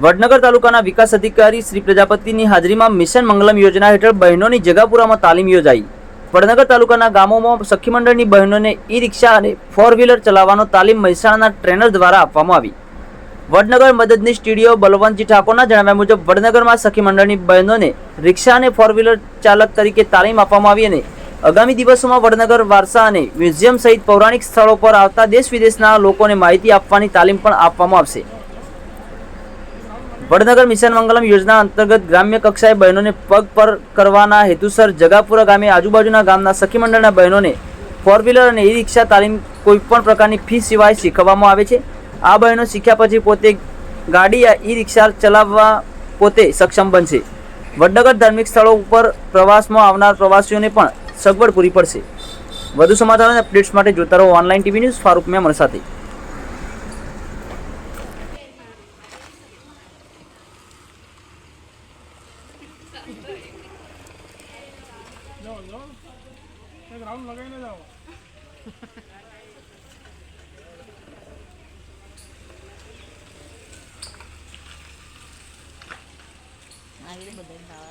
વડનગર તાલુકાના વિકાસ અધિકારી શ્રી પ્રજાપતિની હાજરીમાં મિશન મંગલમ યોજના હેઠળ બહેનોની જગાપુરામાં તાલીમ યોજાઈ. વડનગર તાલુકાના ગામોમાં સખી મંડળની બહેનોને ઈ રિક્ષા અને ફોર વ્હીલર ચલાવવાનો તાલીમ મહેસાણાના ટ્રેનર દ્વારા આપવામાં આવી. વડનગર મદદની સ્ટુડિયો બલવંતજી ઠાકોરના જણાવ્યા મુજબ, વડનગરમાં સખી મંડળની બહેનોને રિક્ષા અને ફોર વ્હીલર ચાલક તરીકે તાલીમ આપવામાં આવી અને આગામી દિવસોમાં વડનગર, વારસા અને મ્યુઝિયમ સહિત પૌરાણિક સ્થળો પર આવતા દેશ વિદેશના લોકોને માહિતી આપવાની તાલીમ પણ આપવામાં આવશે. વડનગર મિશન મંગલમ યોજના અંતર્ગત ગ્રામ્ય કક્ષાએ બહેનોને પગ પર કરવાના હેતુસર જગાપુરા ગામે આજુબાજુના ગામના સખી મંડળના બહેનોને ફોર વ્હીલર અને ઈ રિક્ષા તાલીમ કોઈપણ પ્રકારની ફી સિવાય શીખવવામાં આવે છે. આ બહેનો શીખ્યા પછી પોતે ગાડી યા ઈ રિક્ષા ચલાવવા પોતે સક્ષમ બનશે. વડનગર ધાર્મિક સ્થળો ઉપર પ્રવાસમાં આવનાર પ્રવાસીઓને પણ સગવડ પૂરી પડશે. વધુ સમાચાર અને અપડેટ્સ માટે જોતા રહો ઓનલાઈન ટીવી ન્યૂઝ ફારૂક મેમર સાથે. જાઓ જાઓ. એક લગાવીને જાઓ. આવી બધા